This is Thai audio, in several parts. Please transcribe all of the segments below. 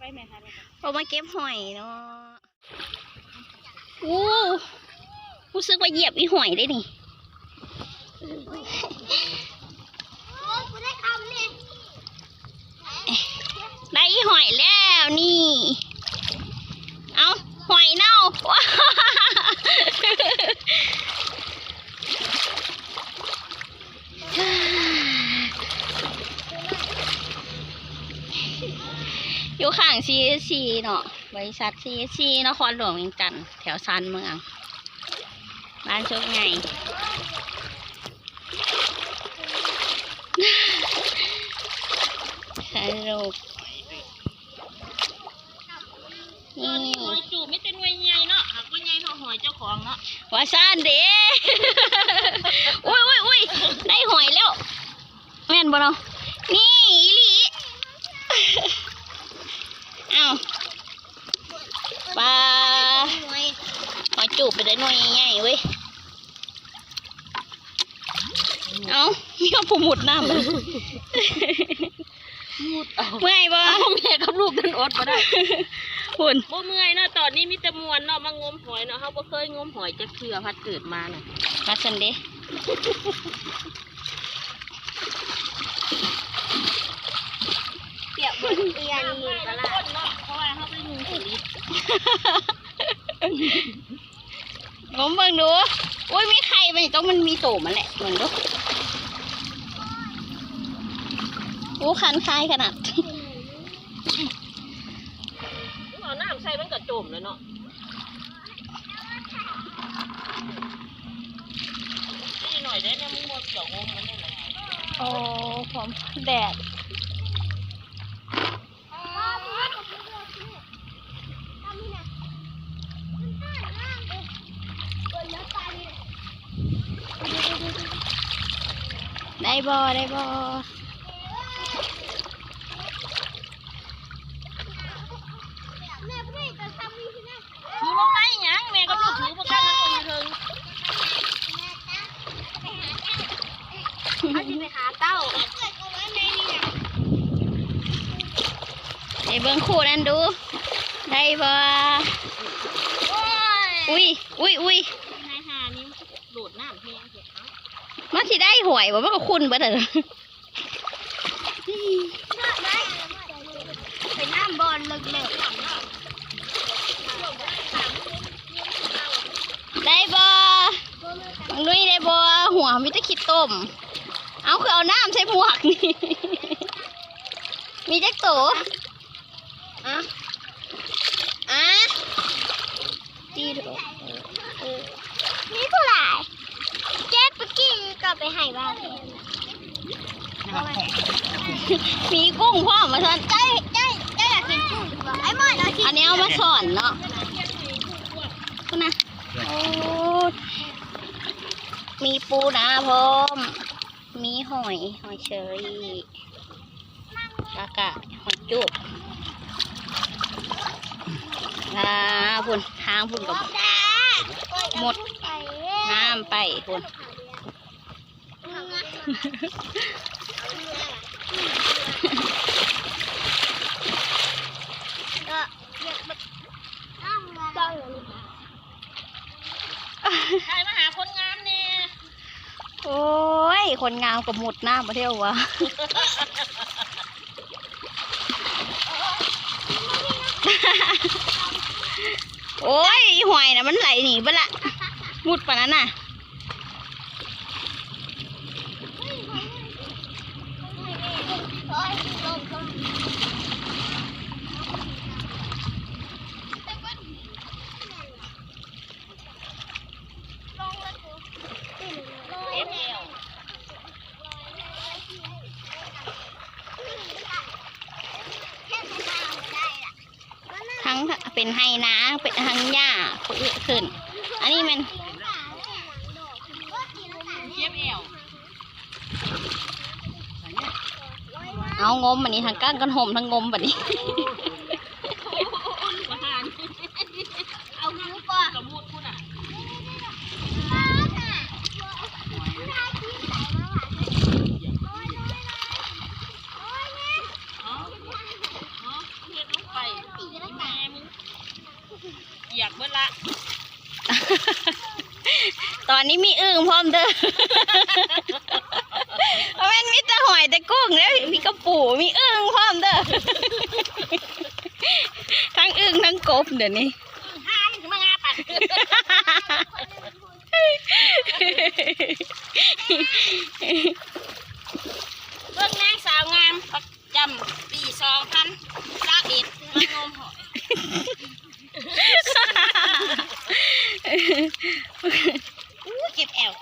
ไปแม่ค่ะไปเรามาเก็บหอยเนาะอู้รู้สึกว่าเหยียบอีหอยได้นี่โอ้กูได้คำเนี่ยได้อีหอยแล้วนี่ เอาหอยเน่าว้า อยู่ข้าง CSC เนาะบริษัท CSC นครหลวงเวียงจันทน์แถวซานเมือง บ้านโชคไงสรุปนี่หอยจูบไม่เป็นหอยใหญ่เนาะหากว่าใหญ่เท่าหอยเจ้าของเนาะว่าซ่านเด้อุ้ยอุ้ยอุ้ยได้หอยแล้ว แม่นบ่เนาะนี่อีหลี เอ้า ปลาหอยจูบไปได้หน่วยใหญ่ๆเว้ย เอ้ามีคนผู้หมุดน้ำเลยมุดเอาเมื่อยบ่แม่กับลูกกันอดมาได้หุ่นบ่เมื่อยเนาะตอนนี้มีแต่มวนเนาะมางมหอยเนาะเขาบ่เคยงมหอยจะเทื่อพัดเกิดมาน่ะมาสันเด้เปียกบนเตียงนี่ก็ละเนา งูสลิดงมเบิ่งดูอุ้ยมีไข่มันต้องมันมีโตมันแหละเบิ่งดูโอ้คันคายขนาดเอาน้ำใส่มันก็จมเลยเนาะนี่หน่อยได้เนี่ยมึงหมดเกี่ยวงมมันได้เลยโอ้ผมแดด ได้บอได้บอถือลงไม้หยังแม่กับลูกถือบ่กันมันก็อยู่เทิงเขาจะไปหาเต้าได้เบิ่งคู่นั้นดู ได้บอโอ้ยอุ้ยอุ้ยอุ้ย นายหานี่โดดน้ำเพียงเสียเอา มันสิได้หวยบ่มันก็คุณเบิดเลยไปน้ำบอลเลิกได้บอมึงด้ยได้บอหัวมิตรคิดต้ม เอาคือเอาน้ำใส่หมวกนี่ มีแจักโตอะอะดีเถอะ นี่เท่าไหร่เจ๊ปกี้ก็ ไปให้บ้านมีกุ้งพ่อมาทอนเจ๊เจ๊เจ๊อยากกินกุ้งป่ะไอ้หมอนเรากินอันนี้เอามาสอนเนาะคุณนะโอ้มีปูนาพร้อม มีหอยหอยเชอรี่แล้วก็หอยจุบอ่าพุ่นทางพุ่นกับหมดน้ำไปพุ่น ก็อยกแบบต้องต้องใครมาหาคนงามเนี่ยโอ้ย คนงามกับหมุดน้ำมาเที่ยววะโอ้ยหอยนะมันไหลหนีไปละมุดปะนั้นน่ะ เอฟเอล ทั้งเป็นไฮนาเป็นทั้งหญ้าขึ้น อันนี้มันเอฟเอลเอางมอันนี้ทั้งก้างกันห่มทั้งงมแบบนี้ ประธาน เอาหมูก่อน กระมูดคุณอะ อ๋อ อ๋อ เห็ดลงไปแม่มึงอยากเบิดละตอนนี้มีอึ่งพร้อมเด้อเพราะมันมีแต่หอยแต่กุ้งแล้วมีกระปูมีอึ่งพร้อมเด้อ ทั้งอึ่งทั้งกบเดี๋ยวนี้ ห้ามันจะมางาปัดเบิ่งนางสาวงามประจำปีสองพันเก้าเอ็ดมางมหอยอู้เก็บแอว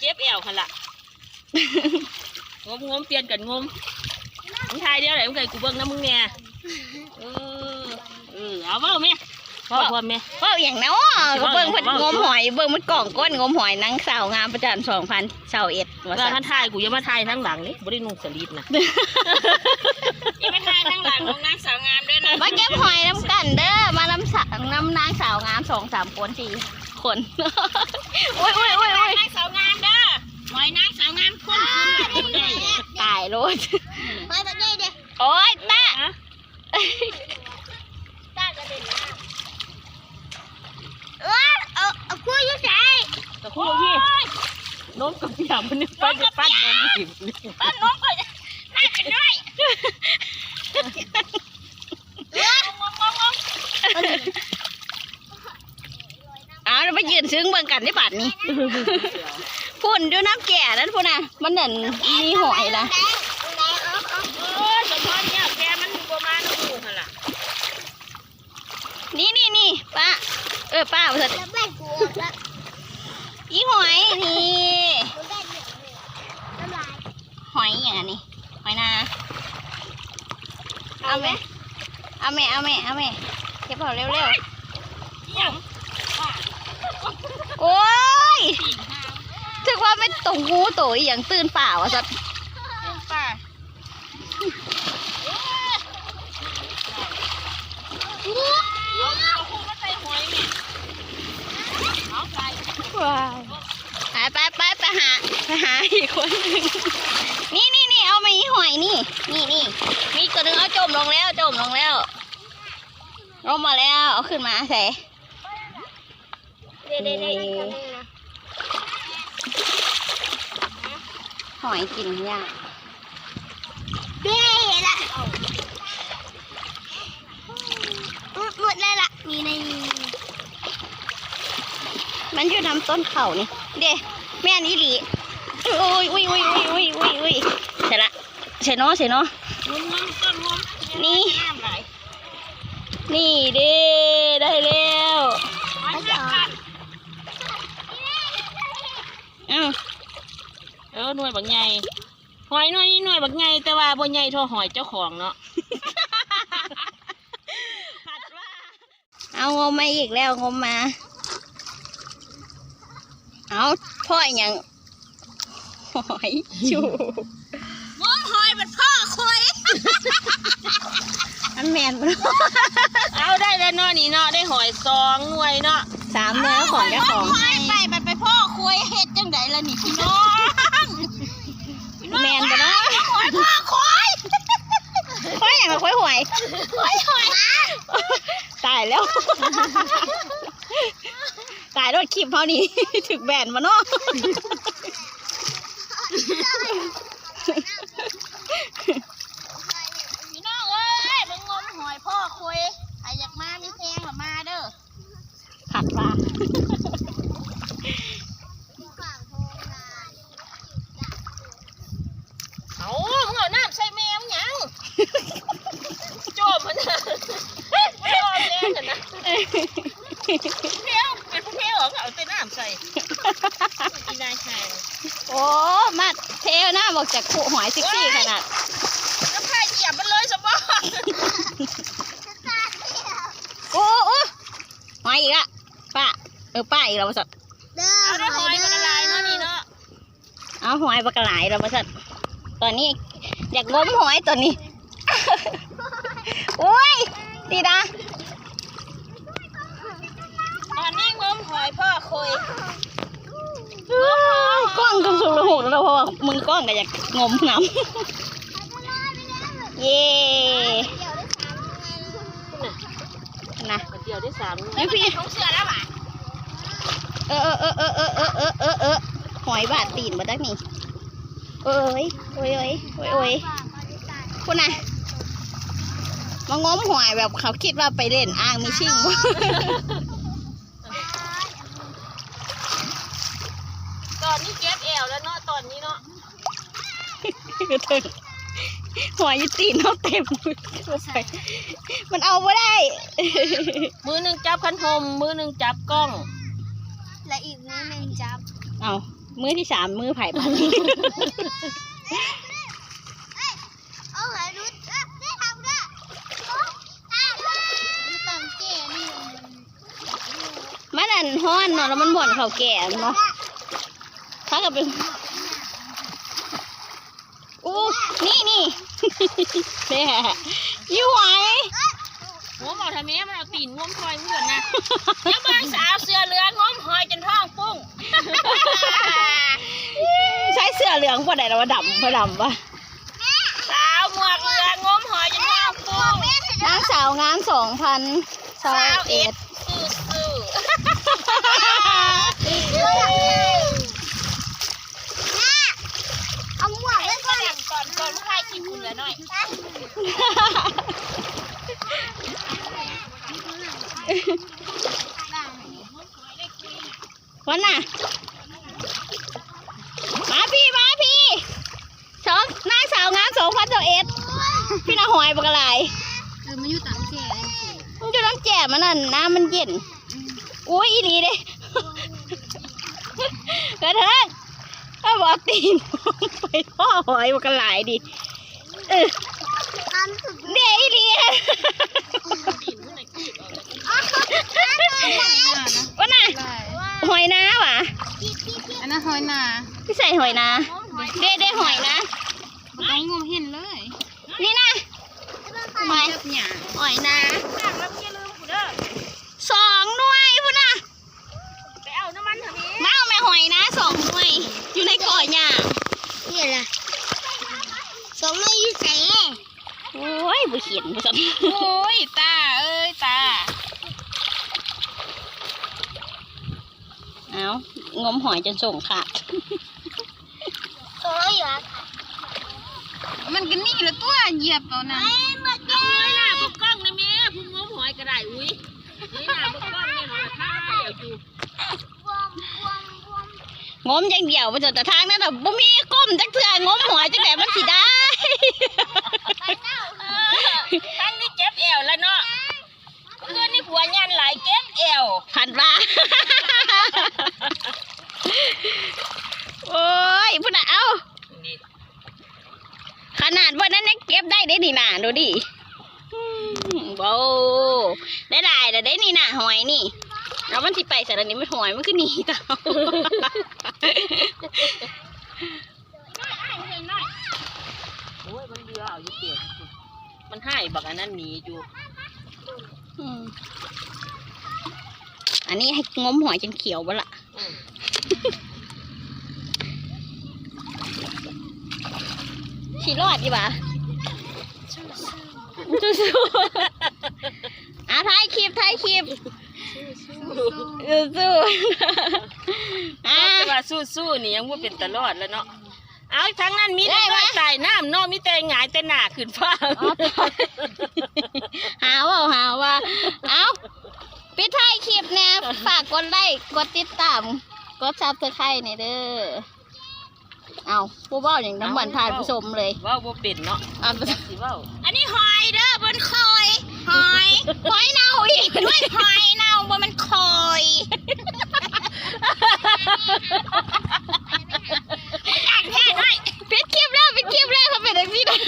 เก็บแอวค่ะล่ะ งมงมเปลี่ย นกันงมมึงทายเดียวไหนมึงเคยกูเบิ่งนะมึงเนี่ยเออเออเอาเบ้าแม่พ่อพ่อแม่เว่าอย่างนั้นก็เบิ่งเพิ่นงมหอยเบิ่งมันกล่องก้นงมหอยนางสาวงามประจันสองพันสาวเอ็ดว่าว่าซั่ท่านนทายกูอยังมาทายทั้งหลังนี่บ่ได้นุ่งสลีปนะยังมาทายทั้งหลังของนางสาวงามด้วยนะมาเก็บหอยน้ำกันเด้อมาน้ำสาน้ำนางสาวงามสองสามคนสี่คนโอ้ยโอ้ยโอ้ยโอ้ยนางสาวงามเด้อหอยนางสาวงามคนขึ้นแบบนี้ ตายโลดไปแบบนี้เด็กโอ้ยตาตากระเด็นน้ำเออเอาเอาคุยอยู่ใส่ตะคู่พี่น้มกับพี่หำมันนี่ปั้นจะปั้นนมหิมปั้นนมก็น่าจะน้อยงงงงงเอาเราไปยืนซึ้งเบิ่งกันได้บาดนี้ พุ่นดูน้ำแก่นั่นพุ่นน่ะ มันนั่นมีหอยละนี่นี่นี่ป้าเออป้าเถิดอีหอยนี่หอยอย่างนี้หอยนาเอาไหมเอาไหมเอาไหมเอาไหมเก็บเอาเร็วๆโอ้ย ถึกว่าเป็นตงงูตัวอหย่างตื่นเปล่าอะสัตว์ป้าเอาเอาคู่มาใส่หอยแม่เอาใส่ไปไปไปไปหาไปหาอีกคนหนึ่งนี่นี่นี่เอามาอีหอยนี่ นี่นี่มีตัวหนึงเอาจมลงแล้วจมลงแล้วลงมาแล้วเอาขึ้นมาใส่ เด็ดเด็ดเด็ดนะ หอยกินยากเด็ดละหมดเลยละมีในมันอยู่น้ำต้นเขานี่เด้แม่นอีหลีอุ้ยอุ้ยอุ้ยอุ้ยอุ้ยอุ้ยอุ้ยเสร็จละเสร็จเนาะเสร็จเนาะงมงมต้นงมนี่น้ำไหลนี่เด้ได้แล้วหอยแม่กันอ้าวเออหน่วยบักใหญ่หอยหน่วยนี่หน่วยบักใหญ่แต่ว่าบ่ใหญ่เท่าหอยเจ้าของเนาะ เอางมมาอีกแล้วงมมา เอาพ่ออหย่างหอยจูงมหอยเป็นพ่อคอยอันแมนบ่เอาได้แล้วเนาะนี่เนาะได้หอยสองหน่วยเนาะสามเนื้อของเจ้าของไปไปไปพ่อคอยเฮ็ดจังไดล่ะนี่พี่น้องแม นบ่เนาะหอยพ่อคอยค่อยอย่างกับค่อยหวยหอยหอยตายแล้ว ตายรถคลิปเขานี่ถึกแบนมาเนาะ พี่น้องเอ้ยมึงงมหอยพ่อคอยใครอยากมามีแพงก็มาเด้อ ขัดว่า ฝั่งโทงนาน เอามึงเอาน้ำใส่แมวหยังโจมมันนะไม่ยอมแย่กันนะเที่ยวเป็นผู้เที่ยวเหรอเอาแต่น้ำใส่อีนายแข่ง โอ้มา เทวหน้าบอกจากขู่หอยซิกซี่ขนาดน้ำพายเหยียบมันเลยสมบัติโอ้โอ้หอยอีกละป้าเออป้าอีกแล้วมาสัตว์เด้อเอาได้หอยมันละลายเนาะนี่เนาะเอาหอยปลากระไหลแล้วมาสัตว์ตอนนี้อยากงมหอยตัวนี้โอ้ยดีนะตอนนี้งมหอยพ่อคอย กล้องกำสุรหูแล้วเพราะว่ามือกล้องก็อยากงมน้ำเย้เดี๋ยวได้สามยังไงเดียวได้สามหน่วยไอ้พี่ของเสือแล้วหวานเออเออเออเออเออเออเออเออหอยบาดตีนมาตั้งนี่เอ้ยโอ้ยโอ้ยโอ้ยโอ้ยคุณน่ะมางมหอยแบบเขาคิดว่าไปเล่นอ่างมีชิ่งบ่ ตอนนี้เก็บแอวแล้วเนาะตอนนี้เนาะ ถึงหอยอยี่ตีนเขาเต็มมือเข้าไปมันเอาไม่ได้ มือหนึ่งจับคันหมมือหนึ่งจับกล้อง และอีกมื้อหนึ่งจับ เอามือที่สามมือไผ่ปันเอาไหลรุดได้ทำได้ดูตามเก๋นี่มันอันห้อนเนาะแล้วมันบ่อนเขาแก่เนาะถ้ากับเป็น อู้นี่นี่เนี่ยยี่หวายหัวบอกทำไมมันเอาตีนงมคอยเพื่อนนะแล้วบางสาวเสือเหลืองงมหอยจนท้องปุ้ง ใช้เสื้อเหลืองปะไหนแล้วว่าดำปะดำปะสาวหมวกเหลืองงมหอยจนท้องปุ้ง นางสาวงามสองพันสาวเอ็ด สู้สู้ เอาหมวกเล่นก่อน ก่อนก่อนผู้ชายกินคุณเหลือ หน่อยวันน่ะ มาพี่ มาพี่สองนางสาวงามสองพันสาวเอ็ดพี่นาหอยปะกะไรเออมันอยู่ตามเก๋มันจะน้ำแจ่มันน่ะน้ำมันเย็นอุ้ยอีหลีเด้กระเทิงถ้าบอกตีนไปพ่อหอยปะกะไรดิเออ ทำสุดเดี๋ยวอีหลีวันน่ะหอยน้าวะอันนั้นหอยนาพี่ใส่หอยนาเด้เด้หอยนะต้องงมเห็นเลย นี่นะหอยจับหยาหอยนาข้างแล้วอย่าลืมกูเด้อสองหน่วยพุ่นน่ะไปเอาน้ำมันทำไมมาเอาแม่หอยนะสองหน่วยอยู่ในก่อหญ้านี่แหละสองมืออยู่ใส่ โอ้ย บุเขียนบุสันโอ้ยตาเอ้ยตาเอางมหอยจนส่งขาดสองมืออยู่อะมันก็นี่ละตัวเหยียบเอานะเอาไว้ล่ะพวกกล้องนะแม่พุ่งงมหอยก็ได้อุ้ยนี่น่ะพวกกล้องเนี่ยหนูท่าเอาอยู่วอมวอมวอมงมอย่างเดียวมันจะแต่ทางนั้นน่ะบ่มีก้มจักเทื่องมหอยจังไดมันสิได้ ไปเน่า เออทั้งนี้เจ็บแอวแล้วเนาะเพื่อนนี่ผัวยันหลาย เจ็บแอวพันว่าโอ้ยพุ่นน่ะเอ้า ขนาดวันนั้นยังเก็บได้ได้นี่นาดูดิอืมโบได้หลายแต่ได้นี่นาหอยนี่แล้วมันสิไปสารนี้มันหอยมันคือหนีต่อโอ้ยมันเรือเอาอยู่เปียกมันให้บักอันนั้นหนีอยู่ อืมอันนี้ให้งมหอยจนเขียวบ่ละอืมขี่รอดดีป่ะสู้ๆอะถ่ายคลิปถ่ายคลิปสู้ๆอะแต่ว่าสู้ๆนี่ยังว่าเป็นตลอดแล้วเนาะเอาทั้งนั้นมีได้ว่าใส่น้ำเนาะมีแต่หงายแต่หนาขึ้นฟ้าหาว่าหา กดไลค์กดติดตาม กดซับสไครต์นี่เด้อเอาผู้บ้าอย่างน้ำเหมืนท่านผู้ชมเลยว้าวบ่ปิดเนาะอะสิว้าวอันนี้หอยเด้อบนคอยหอยหอยเน่าอีกด้วยหอยเน่าบนมันคอยอยากแท้ด้วปิดคลิปแล้วปิดคลิปแล้วเขาเป็นอย่างนี้นะ